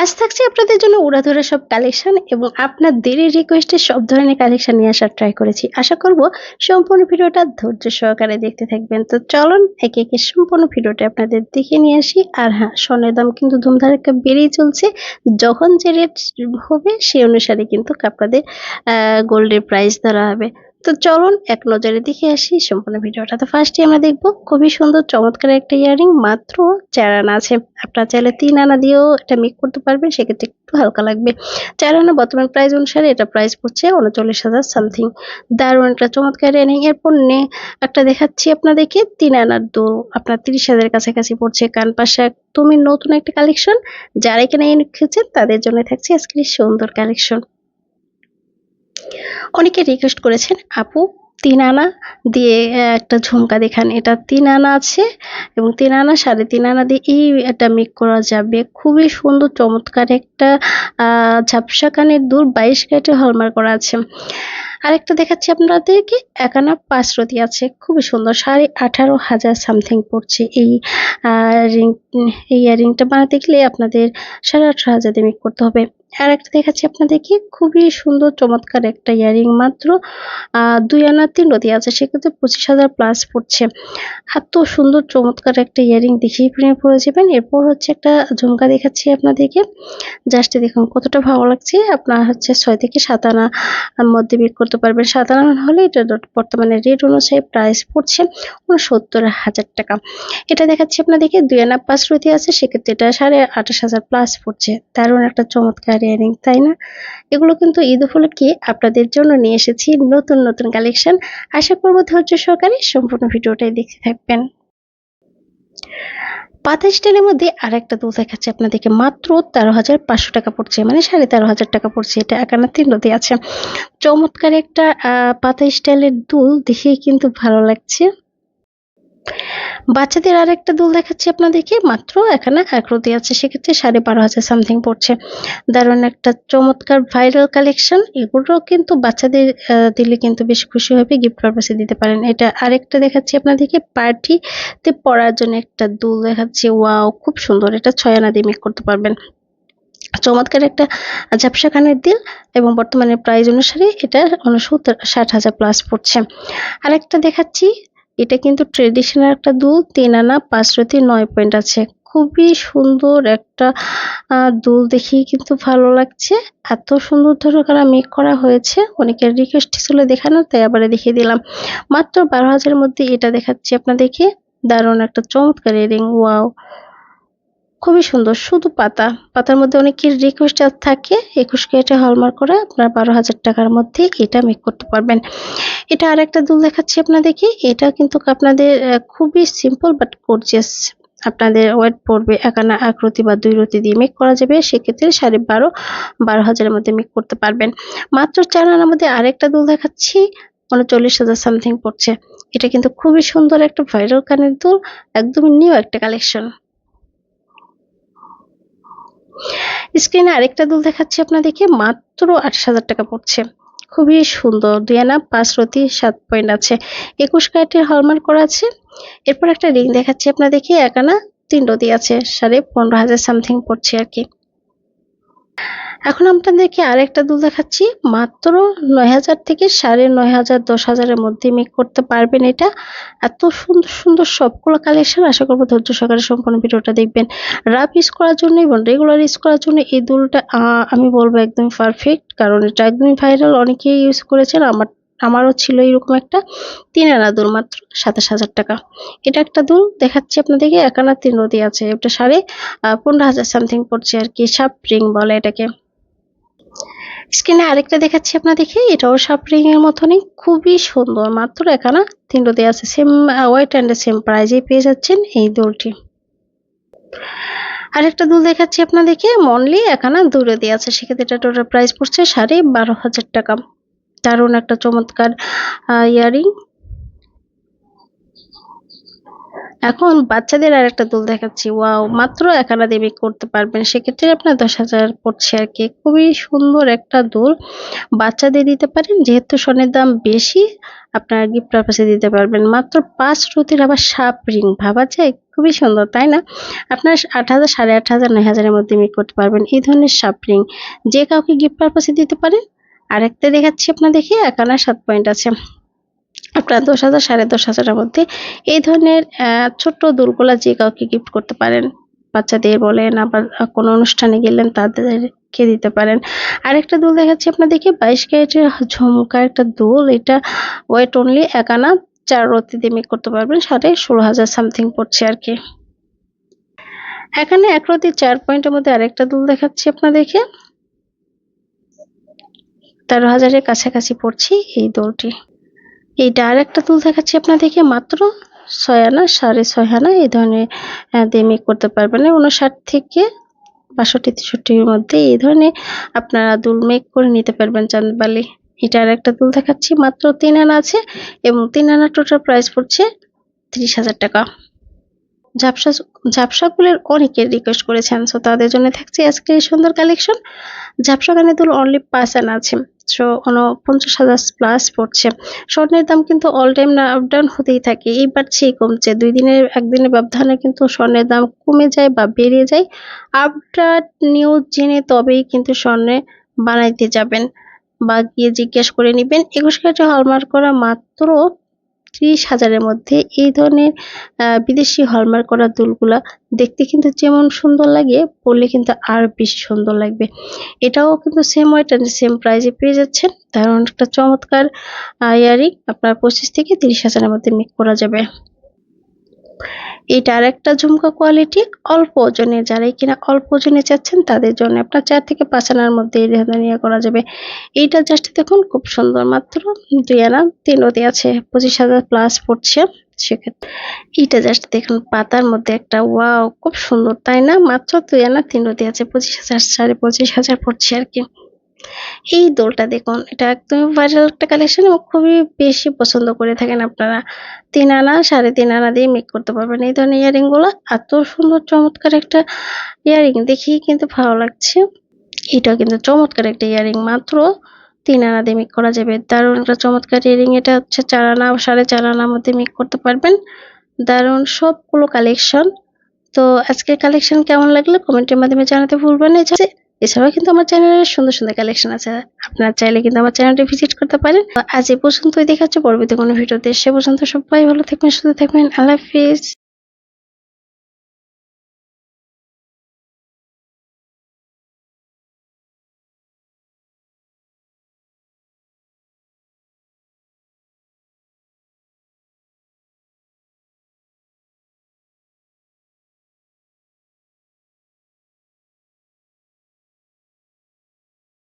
আজ থাকছে আপনাদের জন্য উড়াধরা সব কালেকশন এবং আপনার দেরির রিকোয়েস্টে সব ধরনের কালেকশন নিয়ে আসার ট্রাই করেছি। আশা করব সম্পূর্ণ ভিডিওটা ধৈর্য সহকারে দেখতে থাকবেন। তো চলুন একে একে সম্পূর্ণ ভিডিওটা আপনাদের দেখে নিয়ে আসি। আর হ্যাঁ স্বর্ণের দাম কিন্তু ধুমধারাক্কা বেড়েই চলছে। যখন যে রেট হবে, সেই অনুসারে কিন্তু আপনাদের গোল্ডের প্রাইস ধরা হবে। তো চলুন এক নজরে দেখে আসি সম্পূর্ণ ভিডিওটা। তো ফার্স্টে আমরা দেখব, খুবই সুন্দর, চমৎকার একটা ইয়ারিং মাত্র চার আনা আছে। আপনারা চাইলে তিন আনা দিয়েও এটা মেক করতে পারবেন, সেক্ষেত্রে একটু হালকা লাগবে। চার আনা বর্তমান প্রাইস অনুসারে এটা প্রাইস পড়ছে উনচল্লিশ হাজার সামথিং দারুণ একটা চমৎকার ইয়ারিং এরপর নে, একটা দেখাচ্ছি আপনাদেরকে, তিন আনার দো আপনার তিরিশ হাজারের কাছাকাছি পড়ছে। কান পাশে একদমই নতুন একটা কালেকশন যারা এখানে এনেছেন তাদের জন্য থাকছে আজকের সুন্দর কালেকশন অনেকে রিকোয়েস্ট করেছেন, আপু, তিন আনা দিয়ে একটা ঝুমকা দেখান। এটা তিন আনা আছে এবং তিন আনা, সাড়ে তিন আনা দিয়ে এই এটা মেক করা যাবে। খুবই সুন্দর, চমৎকার একটা ঝাপসা কানের দূর বাইশ ক্যারেটে হলমার করা আছে। আরেকটা দেখাচ্ছি আপনাদেরকে একানা পাঁচরতি আছে। খুবই সুন্দর, সাড়ে আঠারো হাজার সামথিং পড়ছে এই রিং এই ইয়ারিংটা বানাতে গেলে আপনাদের সাড়ে আঠারো হাজার দিয়ে মেক করতে হবে। আর একটা দেখাচ্ছি আপনাদেরকে। খুবই সুন্দর, চমৎকার একটা ইয়ারিং মাত্র। দুই আনা তিন রতি আছে, সেক্ষেত্রে পঁচিশ হাজার প্লাস পড়ছে। এত সুন্দর, চমৎকার একটা ইয়ারিং দেখেই প্রেমে পড়ে যাবেন। এরপর হচ্ছে একটা ঝুমকা দেখাচ্ছি আপনাদেরকে। জাস্ট দেখুন কতটা ভালো লাগছে। আপনার হচ্ছে ছয় থেকে সাত আনা মধ্যে বিক করতে পারবেন। সাত আনা হলে এটা বর্তমানে রেট অনুযায়ী প্রাইস পড়ছে উনসত্তর হাজার টাকা। এটা দেখাচ্ছি আপনাদেরকে, দুই আনা পাঁচ রতি আছে, সেক্ষেত্রে এটা সাড়ে আঠাশ হাজার প্লাস পড়ছে। দারুণ একটা চমৎকার ইয়ারিং তাই না? এগুলো কিন্তু ঈদ উপলক্ষে আপনাদের জন্য নিয়ে এসেছি নতুন নতুন কালেকশন আশা করব ধৈর্য সহকারে সম্পূর্ণ ভিডিওটাই দেখতে থাকবেন। পাতা স্টাইলের মধ্যে আর একটা দুল দেখাচ্ছে আপনাদেরকে। মাত্র তেরো হাজার পাঁচশো টাকা পড়ছে মানে সাড়ে তেরো হাজার টাকা পড়ছে। এটা একানা তিন নদী আছে। চমৎকার একটা পাতা স্টাইলের দুল দেখেই কিন্তু ভালো লাগছে। বাচ্চাদের আর একটা দুল দেখাচ্ছি আপনাদেরকে। মাত্র এখানে আকৃতি আছে, সেক্ষেত্রে সাড়ে বারো হাজার সামথিং পড়ছে। দারুণ একটা চমৎকার ভাইরাল কালেকশন এগুলো কিন্তু বাচ্চাদের দিলে কিন্তু বেশ খুশি হবে গিফট পারপাসে দিতে পারেন। এটা আরেকটা দেখাচ্ছি আপনাদেরকে, পার্টিতে পরার জন্য একটা দুল দেখাচ্ছি। ওয়াও, খুব সুন্দর। এটা ছয় আনা দিয়ে মেক করতে পারবেন। চমৎকার একটা ঝাপসা খানের দিল এবং বর্তমানে প্রাইস অনুসারে এটা উনসত্তর ষাট হাজার প্লাস পড়ছে। আরেকটা দেখাচ্ছি এটা কিন্তু ট্রেডিশনাল একটা দুল, তিন আনা, পাঁচ রতি, নয় পয়েন্ট আছে। খুবই সুন্দর একটা দুল দেখেই কিন্তু ভালো লাগছে। এত সুন্দর ধরো কারা মেক করা হয়েছে। অনেকের রিকোয়েস্ট ছিল দেখানোর, তাই আবার দেখিয়ে দিলাম। মাত্র বারো হাজারের মধ্যে এটা দেখাচ্ছি আপনাদেরকে। দারুণ একটা চমৎকার রিং ওয়াও খুবই সুন্দর, শুধু পাতা। পাতার মধ্যে অনেকের রিকোয়েস্ট থাকে, একুশ কেটে হলমার্ক করে আপনার বারো হাজার টাকার মধ্যে এটা মেক করতে পারবেন। এটা আর একটা দুল দেখাচ্ছি আপনাদেরকে। এটা কিন্তু আপনাদের খুবই সিম্পল বাট গর্জিয়াস আপনাদের ওয়েট পড়বে একানা আকৃতি বা দুই রতি দিয়ে মেক করা যাবে, সেক্ষেত্রে সাড়ে বারো বারো হাজারের মধ্যে মেক করতে পারবেন। মাত্র চার আনার মধ্যে আরেকটা দুল দেখাচ্ছি, উনচল্লিশ হাজার সামথিং পড়ছে। এটা কিন্তু খুবই সুন্দর একটা ভাইরাল কানের দুল, একদমই নিউ একটা কালেকশন স্ক্রিনে আরেকটা দুল দেখাচ্ছি আপনাদেরকে, মাত্র আট হাজার টাকা পড়ছে। খুবই সুন্দর, দুই আনা পাঁচ রতি, সাত পয়েন্ট আছে। একুশ ক্যারেটের হলমার্ক করা আছে। এরপর একটা রিং দেখাচ্ছি আপনাদেরকে, এক আনা তিন রতি আছে, সাড়ে পনেরো হাজার সামথিং পড়ছে আর কি। এখন আপনাদেরকে আরেকটা দুল দেখাচ্ছি। মাত্র নয় হাজার থেকে সাড়ে নয় হাজার দশ হাজারের মধ্যে মেক করতে পারবেন এটা। এত সুন্দর সুন্দর সবগুলো কালেকশন আশা করব ধৈর্য সহকারে সম্পূর্ণ ভিডিওটা দেখবেন। রাফ ইউজ করার জন্য এবং রেগুলার ইউজ করার জন্য এই দুলটা আমি বলব একদমই পারফেক্ট কারণ এটা একদমই ভাইরাল অনেকেই ইউজ করেছেন। আমার, আমারও ছিল এরকম একটা তিন আনা দুল মাত্র সাতাশ হাজার টাকা। এটা একটা দুল, দেখাচ্ছি আপনাদেরকে এক আনা তিন নদী আছে। এটা সাড়ে পনেরো হাজার সামথিং পড়ছে আর কি সাপ রিং বলে এটাকে। স্ক্রিনে আরেকটা দেখাচ্ছি আপনাদেরকে, এটাও সাপ এর মতনই, খুবই সুন্দর, মাত্র এখানে তিনটে আছে সেম ওয়েট অ্যান্ড সেম প্রাইজেই পেয়ে যাচ্ছেন এই দোলটি। আরেকটা দুল দেখাচ্ছি আপনাদেরকে মনলি এখানে দূরে দিয়ে আছে, সেক্ষেত্রে এটা টোটাল প্রাইস পড়ছে সাড়ে বারো হাজার টাকা। দারুণ একটা চমৎকার ইয়ারিং এখন বাচ্চাদের আর একটা দুল দেখাচ্ছি। ওয়াও, মাত্র এক আনা দিয়ে করতে পারবেন। সেক্ষেত্রে আপনার দশ হাজার পড়ছে আর কি। খুবই সুন্দর একটা দুল। বাচ্চাদের দিতে পারেন, যেহেতু স্বর্ণের দাম বেশি, আপনার গিফট পারপাসে দিতে পারবেন। মাত্র পাঁচ রতির আবার সাপ রিং, ভাবা যায়? খুবই সুন্দর, তাই না? আপনার আট হাজার, সাড়ে আট হাজার, নয় হাজারের মধ্যে মেক করতে পারবেন এই ধরনের সাপ রিং। যে কাউকে গিফট পারপাসে দিতে পারেন, আরেকটা দেখাচ্ছি আপনার দেখে এক আনা সাত পয়েন্ট আছে। আপনার দশ হাজার, সাড়ে দশ হাজারের মধ্যে। এই ধরনের ছোট্ট দুলগুলা যে কাউকে গিফট করতে পারেন, বাচ্চাদের বলেন, আবার কোনো অনুষ্ঠানে গেলেন, তাদেরকে দিতে পারেন। আরেকটা দুল দেখাচ্ছি আপনার দেখে বাইশ ক্যারেটের ঝুমকা একটা দুল। এটা ওয়েট অনলি এক আনা, চার রতি মেক করতে পারবেন, সাড়ে ষোলো হাজার সামথিং পড়ছে আর কি। এখানে এক রতি চার পয়েন্টের মধ্যে আরেকটা দুল দেখাচ্ছি আপনার দেখে তেরো হাজারের কাছাকাছি পড়ছে এই দোলটি। এইটা আর একটা দুল দেখাচ্ছি আপনার দেখে মাত্র ছয় আনা সাড়ে ছয় আনা এই ধরনের দিয়ে মেক করতে পারবেন। উনষাট থেকে বাষট্টি, তেষট্টির মধ্যে এই ধরনের আপনারা দুল মেক করে নিতে পারবেন চাঁদবালি। এটা আর একটা দুল দেখাচ্ছি, মাত্র তিন আনা আছে এবং তিন আনা টোটাল প্রাইস পড়ছে ত্রিশ হাজার টাকা। ঝাপসা ঝাপসা ফুলের অনেকে রিকোয়েস্ট করেছেন সো তাদের জন্য থাকছে আজকে সুন্দর কালেকশন ঝাপসা কানে দুল অনলি পাঁচ আনা আছে। সো পঞ্চাশ হাজার প্লাস পড়ছে। স্বর্ণের দাম কিন্তু অল টাইম না আপ ডাউন হতেই থাকে। এই বাড়ছেই কমছে। দুই দিনের একদিনের ব্যবধানে কিন্তু স্বর্ণের দাম কমে যায় বা বেড়ে যায়। আপডেট নিউজ জেনে তবেই কিন্তু স্বর্ণে বানাইতে যাবেন বা গিয়ে জিজ্ঞেস করে নেবেন। একুশ ক্যারেটে হলমার্ক করা মাত্র ত্রিশ হাজারের মধ্যে এই ধরনের বিদেশি হলমার্ক করা দুলগুলা দেখতে কিন্তু যেমন সুন্দর লাগে, পরলে কিন্তু আর বেশি সুন্দর লাগবে। এটাও কিন্তু সেম ওয়েট অ্যান্ড সেম প্রাইজে পেয়ে যাচ্ছেন। দারুণ অনেকটা চমৎকার ইয়ারিং। আপনার পঁচিশ থেকে তিরিশ হাজারের মধ্যে মেক করা যাবে। এটা আর একটা ঝুমকা কোয়ালিটি অল্প ওজনে যারাই কিনা অল্প ওজনে চাচ্ছেন তাদের জন্য আপনার চার থেকে পাঁচ আনার মধ্যে এই নিয়ে করা যাবে। এইটা জাস্ট দেখুন খুব সুন্দর মাত্র, দুই আনা তিন রতি আছে, পঁচিশ হাজার প্লাস পড়ছে সেক্ষেত্রে। এইটা জাস্ট দেখুন পাতার মধ্যে একটা ওয়াও খুব সুন্দর, তাই না? মাত্র দুই আনা তিন রতি আছে, পঁচিশ হাজার, সাড়ে পঁচিশ হাজার পড়ছে আর কি। এই দোলটা দেখুন, এটা একদমই ভাইরাল একটা কালেকশন এবং খুবই বেশি পছন্দ করে থাকেন আপনারা। তিন আনা, সাড়ে তিন আনা দিয়ে মেক করতে পারবেন। এই ধরনের ইয়ারিংগুলো এত সুন্দর, চমৎকার একটা ইয়ারিং দেখি কিন্তু ভালো লাগছে। এটাও কিন্তু চমৎকার একটা ইয়ারিং মাত্র তিন আনা দিয়ে মেক করা যাবে। দারুণ একটা চমৎকার ইয়ারিং এটা হচ্ছে চার আনা সাড়ে চার আনার মধ্যে মেক করতে পারবেন। দারুণ সবগুলো কালেকশন তো আজকের কালেকশন কেমন লাগল? কমেন্টের মাধ্যমে জানাতে ভুলবেন না। এছাড়াও কিন্তু আমার চ্যানেলে সুন্দর সুন্দর কালেকশন আছে। আপনার চাইলে কিন্তু আমার চ্যানেলটি ভিজিট করতে পারেন। আজ এই পর্যন্তই। দেখাচ্ছে পরবর্তী কোনো ভিডিওতে। সে পর্যন্ত সবাই ভালো থাকবেন, সুস্থ থাকবেন। আল্লাহ হাফিজ।